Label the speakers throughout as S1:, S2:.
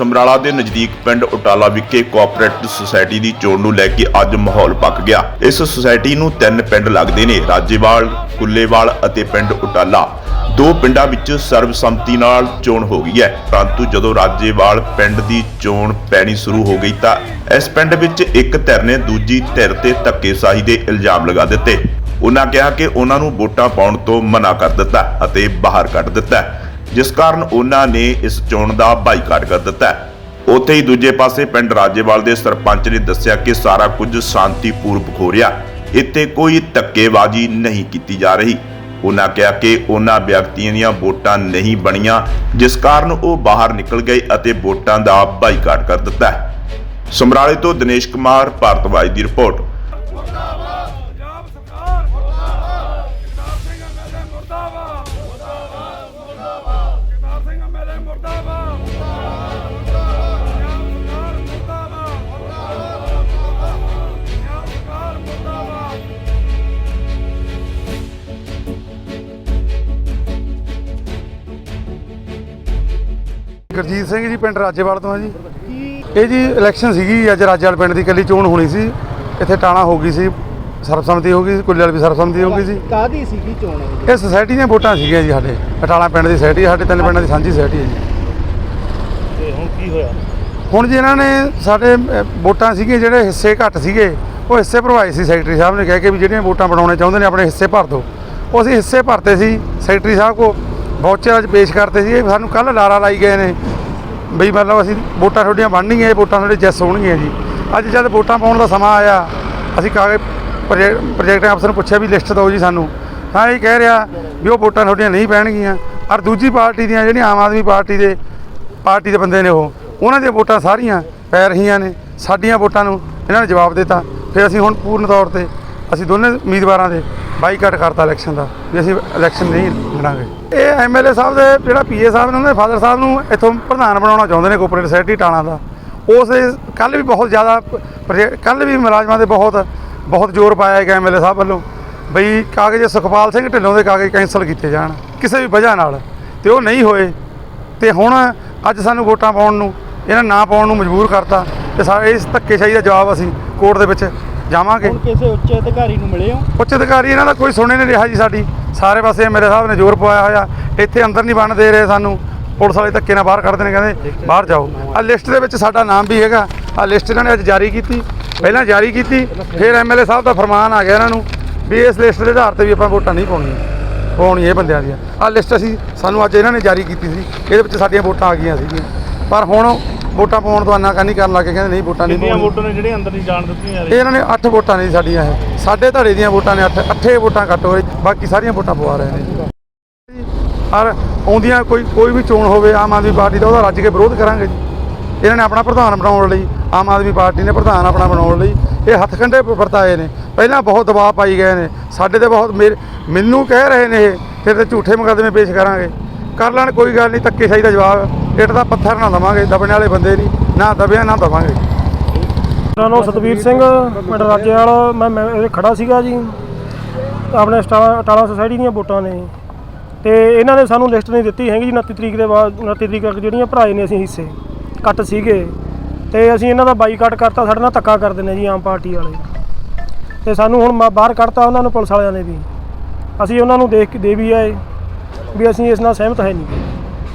S1: ਸਮਰਾਲਾ ਦੇ ਨਜ਼ਦੀਕ ਪਿੰਡ ਉਟਾਲਾ ਵਿਖੇ ਕੋਆਪਰੇਟਿਵ ਸੁਸਾਇਟੀ ਦੀ ਚੋਣ ਨੂੰ ਲੈ ਕੇ ਅੱਜ ਮਾਹੌਲ ਪੱਕ ਗਿਆ। ਇਸ ਸੁਸਾਇਟੀ ਨੂੰ ਤਿੰਨ ਪਿੰਡ ਲੱਗਦੇ ਨੇ, ਰਾਜੇਵਾਲ, ਕੁੱਲੇਵਾਲ ਅਤੇ ਪਿੰਡ ਉਟਾਲਾ। ਦੋ ਪਿੰਡਾਂ ਵਿੱਚ ਸਰਬਸੰਮਤੀ ਨਾਲ ਚੋਣ ਹੋ ਗਈ ਹੈ। ਪਰੰਤੂ ਜਦੋਂ ਰਾਜੇਵਾਲ ਪਿੰਡ ਦੀ ਚੋਣ ਪੈਣੀ ਸ਼ੁਰੂ ਹੋ ਗਈ ਤਾਂ ਇਸ ਪਿੰਡ ਵਿੱਚ ਇੱਕ ਧਿਰ ਨੇ ਦੂਜੀ ਧਿਰ ਤੇ ਧੱਕੇਸ਼ਾਹੀ ਦੇ ਇਲਜ਼ਾਮ ਲਗਾ ਦਿੱਤੇ। ਉਹਨਾਂ ਕਿਹਾ ਕਿ ਉਹਨਾਂ ਨੂੰ ਵੋਟਾਂ ਪਾਉਣ ਤੋਂ ਮਨਾ ਕਰ ਦਿੱਤਾ ਅਤੇ ਬਾਹਰ ਕੱਢ ਦਿੱਤਾ। ਜਿਸ ਕਾਰਨ ਉਹਨਾਂ ਨੇ ਇਸ ਚੋਣ ਦਾ ਬਾਈਕਾਟ ਕਰ ਦਿੱਤਾ ਉੱਥੇ ਹੀ ਦੂਜੇ ਪਾਸੇ ਪਿੰਡ ਰਾਜੇਵਾਲ ਦੇ ਸਰਪੰਚ ਨੇ ਦੱਸਿਆ ਕਿ ਸਾਰਾ ਕੁਝ ਸ਼ਾਂਤੀਪੂਰਵਕ ਹੋ ਰਿਹਾ ਇੱਥੇ ਕੋਈ ਧੱਕੇਬਾਜ਼ੀ ਨਹੀਂ ਕੀਤੀ ਜਾ ਰਹੀ। ਉਹਨਾਂ ਕਿਹਾ ਕਿ ਉਹਨਾਂ ਵਿਅਕਤੀਆਂ ਦੀਆਂ ਵੋਟਾਂ ਨਹੀਂ ਬਣੀਆਂ, ਜਿਸ ਕਾਰਨ ਉਹ ਬਾਹਰ ਨਿਕਲ ਗਏ ਅਤੇ ਵੋਟਾਂ ਦਾ ਬਾਈਕਾਟ ਕਰ ਦਿੱਤਾ ਸਮਰਾਲੇ ਤੋਂ ਦਿਨੇਸ਼ ਕੁਮਾਰ ਭਾਰਤਵਾਜ ਦੀ ਰਿਪੋਰਟ।
S2: ਗੁਰਜੀਤ ਸਿੰਘ ਜੀ ਪਿੰਡ ਰਾਜੇਵਾਲ ਤੋਂ ਆ ਜੀ। ਇਹ ਜੀ ਇਲੈਕਸ਼ਨ ਸੀਗੀ ਅੱਜ ਰਾਜੇਵਾਲ ਪਿੰਡ ਦੀ ਇਕੱਲੀ ਚੋਣ ਹੋਣੀ ਸੀ। ਇੱਥੇ ਟਾਣਾ ਹੋ ਗਈ ਸੀ ਸਰਬਸੰਮਤੀ ਹੋ ਗਈ ਸੀ ਕੁੱਲੇ ਵਾਲੀ ਵੀ ਸਰਬਸੰਮਤੀ ਹੋ ਗਈ ਸੀ।
S3: ਕਾਦੀ ਸੀਗੀ ਚੋਣ ਇਹ?
S2: ਸੁਸਾਇਟੀ ਦੀਆਂ ਵੋਟਾਂ ਸੀਗੀਆਂ ਜੀ ਸਾਡੇ। ਅਟਾਲਾ ਪਿੰਡ ਦੀ ਸੁਸਾਇਟੀ ਸਾਡੇ ਤਿੰਨ ਪਿੰਡਾਂ ਦੀ ਸਾਂਝੀ ਸੁਸਾਇਟੀ ਹੈ ਜੀ।
S3: ਤੇ ਹੁਣ ਕੀ ਹੋਇਆ?
S2: ਹੁਣ ਜੀ ਇਹਨਾਂ ਨੇ ਸਾਡੇ ਅਹ, ਵੋਟਾਂ ਸੀਗੀਆਂ ਜਿਹੜੇ ਹਿੱਸੇ ਘੱਟ ਸੀਗੇ ਉਹ ਹਿੱਸੇ ਭਰਵਾਏ ਸੀ ਸੈਕਟਰੀ ਸਾਹਿਬ ਨੇ ਕਹਿ ਕੇ ਵੀ ਜਿਹੜੀਆਂ ਵੋਟਾਂ ਬਣਾਉਣੇ ਚਾਹੁੰਦੇ ਨੇ ਆਪਣੇ ਹਿੱਸੇ ਭਰ ਦਿਓ। ਉਹ ਅਸੀਂ ਹਿੱਸੇ ਭਰਤੇ ਸੀ ਸੈਕਟਰੀ ਸਾਹਿਬ ਕੋ ਵੌਚਰ ਅੱਜ ਪੇਸ਼ ਕਰਤੇ ਸੀ ਇਹ ਸਾਨੂੰ ਕੱਲ ਲਾਰਾ ਲਾਈ ਗਏ ਨੇ। ਬਈ ਮਤਲਬ ਅਸੀਂ ਵੋਟਾਂ ਤੁਹਾਡੀਆਂ ਬਣਨਗੀਆਂ ਇਹ ਵੋਟਾਂ ਤੁਹਾਡੇ ਜੈਸ ਹੋਣਗੀਆਂ ਜੀ। ਅੱਜ ਜਦ ਵੋਟਾਂ ਪਾਉਣ ਦਾ ਸਮਾਂ ਆਇਆ, ਅਸੀਂ ਕਾਗਜ਼ ਪ੍ਰੋਜੈਕਟ ਪ੍ਰੋਜੈਕਟ ਅਫਸਰ ਨੂੰ ਪੁੱਛਿਆ ਵੀ ਲਿਸਟ ਦਿਓ ਜੀ ਸਾਨੂੰ। ਤਾਂ ਇਹ ਕਹਿ ਰਿਹਾ ਵੀ ਉਹ ਵੋਟਾਂ ਤੁਹਾਡੀਆਂ ਨਹੀਂ ਪੈਣਗੀਆਂ। ਔਰ ਦੂਜੀ ਪਾਰਟੀ ਦੀਆਂ ਜਿਹੜੀਆਂ ਆਮ ਆਦਮੀ ਪਾਰਟੀ ਦੇ ਪਾਰਟੀ ਦੇ ਬੰਦੇ ਨੇ ਉਹ, ਉਹਨਾਂ ਦੀਆਂ ਵੋਟਾਂ ਸਾਰੀਆਂ ਪੈ ਰਹੀਆਂ ਨੇ। ਸਾਡੀਆਂ ਵੋਟਾਂ ਨੂੰ ਇਹਨਾਂ ਨੇ ਜਵਾਬ ਦਿੱਤਾ। ਫਿਰ ਅਸੀਂ ਹੁਣ ਪੂਰਨ ਤੌਰ ਤੇ ਅਸੀਂ ਦੋਨੇ ਉਮੀਦਵਾਰਾਂ ਦੇ ਬਾਈਕਾਟ ਕਰਤਾ ਇਲੈਕਸ਼ਨ ਦਾ, ਵੀ ਅਸੀਂ ਇਲੈਕਸ਼ਨ ਨਹੀਂ ਲੜਾਂਗੇ। ਇਹ ਐਮਐਲਏ ਸਾਹਿਬ ਦੇ ਜਿਹੜਾ ਪੀਏ ਸਾਹਿਬ ਨੇ ਉਹਨਾਂ ਦੇ ਫਾਦਰ ਸਾਹਿਬ ਨੂੰ ਇੱਥੋਂ ਪ੍ਰਧਾਨ ਬਣਾਉਣਾ ਚਾਹੁੰਦੇ ਨੇ ਕੋਪਰੇਟ ਸੋਸਾਇਟੀ ਟਾਣਾ ਦਾ। ਉਸ ਕੱਲ ਵੀ ਬਹੁਤ ਜ਼ਿਆਦਾ ਕੱਲ ਵੀ ਮੁਲਾਜ਼ਮਾਂ ਦੇ ਬਹੁਤ ਬਹੁਤ ਜ਼ੋਰ ਪਾਇਆ ਗਿਆ ਐਮਐਲਏ ਸਾਹਿਬ ਵੱਲੋਂ, ਬਈ ਕਾਗਜ਼ ਸੁਖਪਾਲ ਸਿੰਘ ਢਿੱਲੋਂ ਦੇ ਕਾਗਜ਼ ਕੈਂਸਲ ਕੀਤੇ ਜਾਣ, ਕਿਸੇ ਵੀ ਵਜ੍ਹਾ ਨਾਲ। ਤੇ ਉਹ ਨਹੀਂ ਹੋਏ, ਤੇ ਹੁਣ ਅੱਜ ਸਾਨੂੰ ਵੋਟਾਂ ਪਾਉਣ ਨੂੰ, ਇਹਨਾਂ ਨਾ ਪਾਉਣ ਨੂੰ ਮਜਬੂਰ ਕਰਤਾ, ਤੇ ਸਾ, ਇਸ ਧੱਕੇਸ਼ਾਹੀ ਦਾ ਜਵਾਬ ਅਸੀਂ ਕੋਰਟ ਦੇ ਵਿੱਚ ਜਾਵਾਂਗੇ।
S3: ਹੁਣ ਕਿਸੇ ਉੱਚ ਅਧਿਕਾਰੀ ਨੂੰ ਮਿਲੇ ਹੋ?
S2: ਉੱਚ ਅਧਿਕਾਰੀ ਇਹਨਾਂ ਦਾ ਕੋਈ ਸੁਣੇ ਨਹੀਂ ਰਿਹਾ ਜੀ ਸਾਡੀ। ਸਾਰੇ ਪਾਸੇ ਮੇਰੇ ਸਾਹਿਬ ਨੇ ਜ਼ੋਰ ਪਵਾਇਆ ਹੋਇਆ। ਇੱਥੇ ਅੰਦਰ ਨਹੀਂ ਬਣ ਦੇ ਰਹੇ ਸਾਨੂੰ। ਪੁਲਿਸ ਵਾਲੇ ਧੱਕੇ ਨਾਲ ਬਾਹਰ ਕੱਢਦੇ ਨੇ ਕਹਿੰਦੇ ਬਾਹਰ ਜਾਓ। ਆ ਲਿਸਟ ਦੇ ਵਿੱਚ ਸਾਡਾ ਨਾਮ ਵੀ ਹੈਗਾ। ਆ ਲਿਸਟ ਇਹਨਾਂ ਨੇ ਅੱਜ ਜਾਰੀ ਕੀਤੀ। ਪਹਿਲਾਂ ਜਾਰੀ ਕੀਤੀ। ਫਿਰ ਐਮਐਲਏ ਸਾਹਿਬ ਦਾ ਫਰਮਾਨ ਆ ਗਿਆ ਇਹਨਾਂ ਨੂੰ ਵੀ ਇਸ ਲਿਸਟ ਦੇ ਆਧਾਰ ਤੇ ਵੀ ਆਪਾਂ ਵੋਟਾਂ ਨਹੀਂ ਪਾਉਣੀਆਂ। ਪਾਉਣੀ ਇਹ ਬੰਦਿਆਂ ਦੀਆਂ। ਆ ਲਿਸਟ ਅਸੀਂ ਸਾਨੂੰ ਅੱਜ ਇਹਨਾਂ ਨੇ ਜਾਰੀ ਕੀਤੀ ਸੀ। ਇਹਦੇ ਵਿੱਚ ਸਾਡੀਆਂ ਵੋਟਾਂ ਆ ਗਈਆਂ ਸੀਗੀਆਂ। ਪਰ ਹੁਣ ਵੋਟਾਂ ਪਾਉਣ ਤੋਂ ਆਨਾਕਾਨੀ ਕਰਨ ਲੱਗੇ ਕਹਿੰਦੇ ਨਹੀਂ ਵੋਟਾਂ ਨਹੀਂ
S3: ਕਿੰਨੀਆਂ
S2: ਪਾਉਣੀਆਂ।
S3: ਵੋਟਾਂ ਨੇ ਜਿਹੜੇ ਅੰਦਰ ਨਹੀਂ ਜਾਣ ਦਿੱਤੀਆਂ
S2: ਇਹ ਇਹਨਾਂ ਨੇ 8 ਵੋਟਾਂ ਨੇ ਜੀ ਸਾਡੀਆਂ ਇਹ। ਸਾਡੇ ਧੜੇ ਦੀਆਂ ਵੋਟਾਂ ਨੇ 8 ਅੱਠੇ ਵੋਟਾਂ ਘੱਟ ਹੋਏ ਬਾਕੀ ਸਾਰੀਆਂ ਵੋਟਾਂ ਪਵਾ ਰਹੇ ਨੇ ਜੀ। ਔਰ ਆਉਂਦੀਆਂ ਕੋਈ ਕੋਈ ਵੀ ਚੋਣ ਹੋਵੇ ਆਮ ਆਦਮੀ ਪਾਰਟੀ ਦਾ ਉਹਦਾ ਰੱਜ ਕੇ ਵਿਰੋਧ ਕਰਾਂਗੇ ਜੀ। ਇਹਨਾਂ ਨੇ ਆਪਣਾ ਪ੍ਰਧਾਨ ਬਣਾਉਣ ਲਈ ਆਮ ਆਦਮੀ ਪਾਰਟੀ ਨੇ ਪ੍ਰਧਾਨ ਆਪਣਾ ਬਣਾਉਣ ਲਈ ਇਹ ਹੱਥਕੰਡੇ ਵਰਤਾਏ ਨੇ। ਪਹਿਲਾਂ ਬਹੁਤ ਦਬਾਅ ਪਾਈ ਗਏ ਨੇ। ਸਾਡੇ ਤੇ ਬਹੁਤ ਮੇਰੇ- ਮੈਨੂੰ ਕਹਿ ਰਹੇ ਨੇ ਇਹ ਫਿਰ ਤੇ ਝੂਠੇ ਮੁਕੱਦਮੇ ਪੇਸ਼ ਕਰਾਂਗੇ। ਕਰ ਲੈਣ, ਕੋਈ ਗੱਲ ਨਹੀਂ, ਧੱਕੇਸ਼ਾਹੀ ਦਾ ਜਵਾਬ। ਇੱਟ ਦਾ ਪੱਥਰ ਨਾ ਦਵਾਂਗੇ, ਦਬਣੇ ਵਾਲੇ ਬੰਦੇ ਨਹੀਂ। ਨਾ ਦਬਿਆ, ਨਾ ਦਵਾਂਗੇ।
S4: ਮੇਰਾ ਨਾਮ ਸਤਵੀਰ ਸਿੰਘ, ਪਿੰਡ ਰਾਜੇਵਾਲ। ਮੈਂ ਮੈਂ ਇਹ ਖੜਾ ਸੀਗਾ ਜੀ। ਆਪਣੇ ਸਟਾ- ਟਾਲਾ ਸੁਸਾਇਟੀ ਦੀਆਂ ਵੋਟਾਂ ਨੇ। ਤੇ ਇਹਨਾਂ ਨੇ ਸਾਨੂੰ ਲਿਸਟ ਨਹੀਂ ਦਿੱਤੀ ਹੈਗੀ ਜੀ 29 ਤਰੀਕ ਦੇ ਬਾਅਦ 29 ਤਰੀਕ ਤੱਕ ਜਿਹੜੀਆਂ ਭਰਾਏ ਨੇ ਅਸੀਂ ਹਿੱਸੇ, ਕੱਟ ਸੀਗੇ। ਤੇ ਅਸੀਂ ਇਹਨਾਂ ਦਾ ਬਾਈਕਾਟ ਕਰਤਾ, ਸਾਡੇ ਨਾਲ ਧੱਕਾ ਕਰਦੇ ਨੇ ਜੀ, ਆਮ ਪਾਰਟੀ ਵਾਲੇ। ਤੇ ਸਾਨੂੰ ਹੁਣ ਮਾ- ਬਾਹਰ ਕੱਢਤਾ ਉਹਨਾਂ ਨੂੰ ਪੁਲਿਸ ਵਾਲਿਆਂ ਨੇ ਵੀ। ਅਸੀਂ ਉਹਨਾਂ ਨੂੰ ਦੇਖ ਕੇ ਦੇ ਵੀ ਆਏ। ਵੀ ਅਸੀਂ ਇਸ ਨਾਲ ਸਹਿਮਤ ਹੈ ਨਹੀਂ।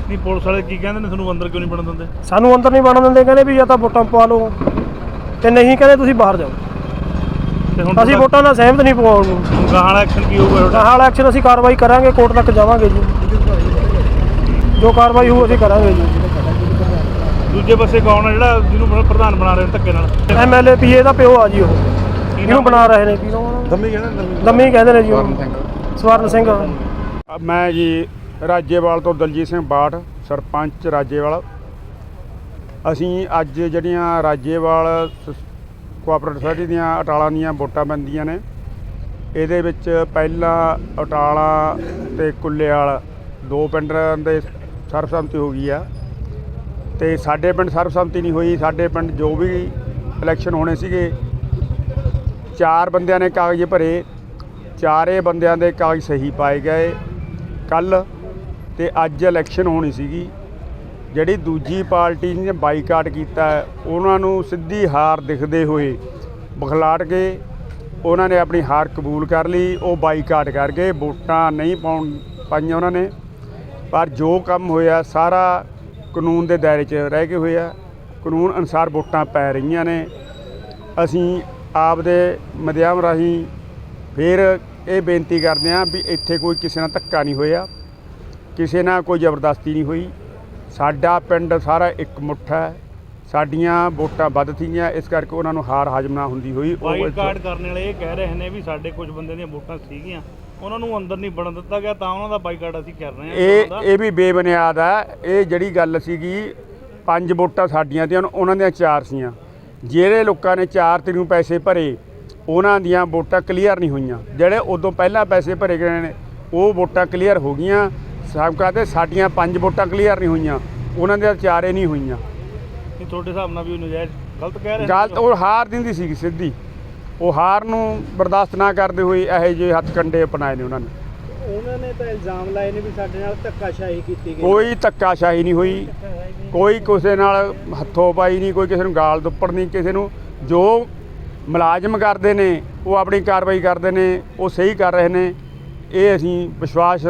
S3: ਨਹੀਂ ਪੁਲਿਸ ਵਾਲੇ ਕੀ ਕਹਿੰਦੇ ਨੇ? ਤੁਹਾਨੂੰ ਅੰਦਰ ਕਿਉਂ ਨਹੀਂ ਵੜਨ ਦਿੰਦੇ?
S4: ਸਾਨੂੰ ਅੰਦਰ ਨਹੀਂ ਵੜਨ ਦਿੰਦੇ ਕਹਿੰਦੇ ਵੀ ਜਾਂ ਤਾਂ ਵੋਟਾਂ ਪਵਾ ਲਓ ਤੇ ਨਹੀਂ ਕਹਿੰਦੇ ਤੁਸੀਂ ਬਾਹਰ ਜਾਓ।
S3: ਤੇ ਹੁਣ
S4: ਅਸੀਂ ਵੋਟਾਂ ਨਾਲ ਸਹਿਮਤ ਨਹੀਂ ਪਾਉਣ ਨੂੰ।
S3: ਗਾਹਾਂ ਵਾਲਾ ਐਕਸ਼ਨ ਕੀ ਹੋਊਗਾ ਤੁਹਾਡਾ?
S4: ਹਾਲ ਐਕਸ਼ਨ ਅਸੀਂ ਕਾਰਵਾਈ ਕਰਾਂਗੇ ਕੋਰਟ ਤੱਕ ਜਾਵਾਂਗੇ ਜੀ। ਜੋ ਕਾਰਵਾਈ ਹੋਊ ਅਸੀਂ ਕਰਾਂਗੇ ਜੀ।
S3: ਦੂਜੇ ਪਾਸੇ ਕੌਣ ਹੈ ਜਿਹੜਾ ਜਿਹਨੂੰ ਬਣਾ- ਪ੍ਰਧਾਨ ਬਣਾ ਰਹੇ ਨੇ ਧੱਕੇ ਨਾਲ?
S4: ਐਮਐਲਏ ਪੀਏ ਦਾ ਪਿਓ ਆ ਜੀ ਉਹ। ਇਹਨੂੰ ਬਣਾ ਰਹੇ ਨੇ। ਕਿਹਨੂੰ
S3: ਦੰਮੀ ਕਹਿੰਦੇ
S4: ਦੰਮੀ। ਕਹਿੰਦੇ ਨੇ ਜੀ ਸਵਰਨ ਸਿੰਘ।
S5: ਮੈਂ ਜੀ ਰਾਜੇਵਾਲ ਤੋਂ ਦਲਜੀਤ ਸਿੰਘ ਬਾਠ, ਸਰਪੰਚ ਰਾਜੇਵਾਲ। ਅਸੀਂ ਅੱਜ ਜਿਹੜੀਆਂ ਰਾਜੇਵਾਲ ਸ- ਕੋਆਪਰੇਟਿਵ ਸੋਸਾਇਟੀ ਦੀਆਂ ਅਟਾਲਾਂ ਦੀਆਂ ਵੋਟਾਂ ਪੈਂਦੀਆਂ ਨੇ, ਇਹਦੇ ਵਿੱਚ ਪਹਿਲਾਂ ਅਟਾਲਾ ਤੇ ਕੁੱਲੇਵਾਲ ਦੋ ਪਿੰਡਾਂ ਦੇ ਸਰਬਸੰਮਤੀ ਹੋ ਗਈ ਆ। ਤੇ ਸਾਡੇ ਪਿੰਡ ਸਰਬਸੰਮਤੀ ਨਹੀਂ ਹੋਈ, ਸਾਡੇ ਪਿੰਡ ਜੋ ਵੀ ਇਲੈਕਸ਼ਨ ਹੋਣੇ ਸੀਗੇ, ਚਾਰ ਬੰਦਿਆਂ ਨੇ ਕਾਗਜ਼ ਭਰੇ, ਚਾਰੇ ਬੰਦਿਆਂ ਦੇ ਕਾਗਜ਼ ਸਹੀ ਪਾਏ ਗਏ। ਕੱਲ ਤੇ ਅੱਜ ਇਲੈਕਸ਼ਨ ਹੋਣੀ ਸੀਗੀ, ਜਿਹੜੀ ਦੂਜੀ ਪਾਰਟੀ ਨੇ ਬਾਈਕਾਟ ਕੀਤਾ, ਉਹਨਾਂ ਨੂੰ ਸਿੱਧੀ ਹਾਰ ਦਿਖਦੇ ਹੋਏ ਬਖਲਾਟ ਕੇ ਉਹਨਾਂ ਨੇ ਆਪਣੀ ਹਾਰ ਕਬੂਲ ਕਰ ਲਈ, ਉਹ ਬਾਈਕਾਟ ਕਰ ਗਏ, ਵੋਟਾਂ ਨਹੀਂ ਪਾਉਣ ਪਾਈਆਂ ਉਹਨਾਂ ਨੇ। ਪਰ ਜੋ ਕੰਮ ਹੋਇਆ, ਸਾਰਾ ਕਾਨੂੰਨ ਦੇ ਦਾਇਰੇ 'ਚ ਰਹਿ ਕੇ ਹੋਇਆ। ਕਾਨੂੰਨ ਅਨੁਸਾਰ ਵੋਟਾਂ ਪੈ ਰਹੀਆਂ ਨੇ। ਅਸੀਂ ਆਪਦੇ ਮਾਧਿਅਮ ਰਾਹੀਂ ਫਿਰ ਇਹ ਬੇਨਤੀ ਕਰਦੇ ਹਾਂ ਵੀ ਇੱਥੇ ਕੋਈ ਕਿਸੇ ਨਾਲ ਧੱਕਾ ਨਹੀਂ ਹੋਇਆ ਕਿਸੇ ਨਾਲ ਕੋਈ ਜ਼ਬਰਦਸਤੀ ਨਹੀਂ ਹੋਈ। ਸਾਡਾ ਪਿੰਡ ਸਾਰਾ ਇੱਕ ਮੁੱਠ ਹੈ। ਸਾਡੀਆਂ ਵੋਟਾਂ ਵੱਧ ਸੀਗੀਆਂ ਇਸ ਕਰਕੇ ਉਹਨਾਂ ਨੂੰ ਹਾਰ ਹਾਜ਼ਮ ਨਾ ਹੁੰਦੀ ਹੋਈ। ਉਹ
S3: ਬਾਈਕਾਟ ਕਰਨ ਵਾਲੇ ਇਹ ਕਹਿ ਰਹੇ ਨੇ ਵੀ ਸਾਡੇ ਕੁਝ ਬੰਦੇ ਦੀਆਂ ਵੋਟਾਂ ਸੀਗੀਆਂ। ਉਹਨਾਂ ਨੂੰ ਅੰਦਰ ਨਹੀਂ ਵੜਨ ਦਿੱਤਾ ਗਿਆ ਤਾਂ ਉਹਨਾਂ ਦਾ ਬਾਈਕਾਟ ਅਸੀਂ ਕਰ ਰਹੇ ਹਾਂ।
S5: ਇਹ। ਇਹ ਵੀ ਬੇਬੁਨਿਆਦ ਹੈ ਇਹ ਜਿਹੜੀ ਗੱਲ ਸੀਗੀ ਪੰਜ ਵੋਟਾਂ ਸਾਡੀਆਂ ਤੇ ਉਹਨਾਂ ਦੀਆਂ ਚਾਰ ਸੀਆਂ। ਜਿਹੜੇ ਲੋਕਾਂ ਨੇ ਚਾਰ ਤੇ ਨੂੰ ਪੈਸੇ ਭਰੇ ਉਹਨਾਂ ਦੀਆਂ ਵੋਟਾਂ ਕਲੀਅਰ ਨਹੀਂ ਹੋਈਆਂ। ਜਿਹੜੇ ਉਦੋਂ ਪਹਿਲਾਂ ਪੈਸੇ ਭਰੇ ਗਏ ਨੇ ਉਹ ਵੋਟਾਂ ਕਲੀਅਰ ਹੋ ਗਈਆਂ। ਸਾਬਕਾ ਤੇ ਸਾਡੀਆਂ ਪੰਜ ਵੋਟਾਂ ਕਲੀਅਰ ਨਹੀਂ ਹੋਈਆਂ। ਉਹਨਾਂ ਦੀਆਂ ਚਾਰੇ ਨਹੀਂ ਹੋਈਆਂ।
S3: ਨਹੀਂ ਤੁਹਾਡੇ ਹਿਸਾਬ ਨਾਲ ਵੀ ਉਹ ਨਜਾਇਜ਼ ਗਲਤ ਕਹਿ ਰਹੇ ਨੇ?
S5: ਗੱਲ ਉਹ ਹਾਰ ਦਿੰਦੀ ਸੀਗੀ ਸਿੱਧੀ। ਉਹ ਹਾਰ ਨੂੰ ਬਰਦਾਸ਼ਤ ਨਾ ਕਰਦੇ ਹੋਏ ਇਹੋ ਜਿਹੇ ਹੱਥ ਕੰਡੇ ਅਪਣਾਏ ਨੇ ਉਹਨਾਂ ਨੇ।
S6: ਉਹਨਾਂ ਨੇ ਤਾਂ ਇਲਜ਼ਾਮ ਲਾਏ ਨੇ ਵੀ ਸਾਡੇ ਨਾਲ ਧੱਕਾਸ਼ਾਹੀ ਕੀਤੀ ਗਈ।
S5: ਕੋਈ ਧੱਕਾਸ਼ਾਹੀ ਨਹੀਂ ਹੋਈ। ਕੋਈ ਕਿਸੇ ਨਾਲ ਹੱਥੋਂ ਪਾਈ ਨਹੀਂ ਕੋਈ ਕਿਸੇ ਨੂੰ ਗਾਲ ਦੁੱਪੜ ਨਹੀਂ ਕਿਸੇ ਨੂੰ ਜੋ ਮੁਲਾਜ਼ਮ ਕਰਦੇ ਨੇ, ਉਹ ਆਪਣੀ ਕਾਰਵਾਈ ਕਰਦੇ ਨੇ, ਉਹ ਸਹੀ ਕਰ ਰਹੇ ਨੇ, ਇਹ ਅਸੀਂ ਵਿਸ਼ਵਾਸ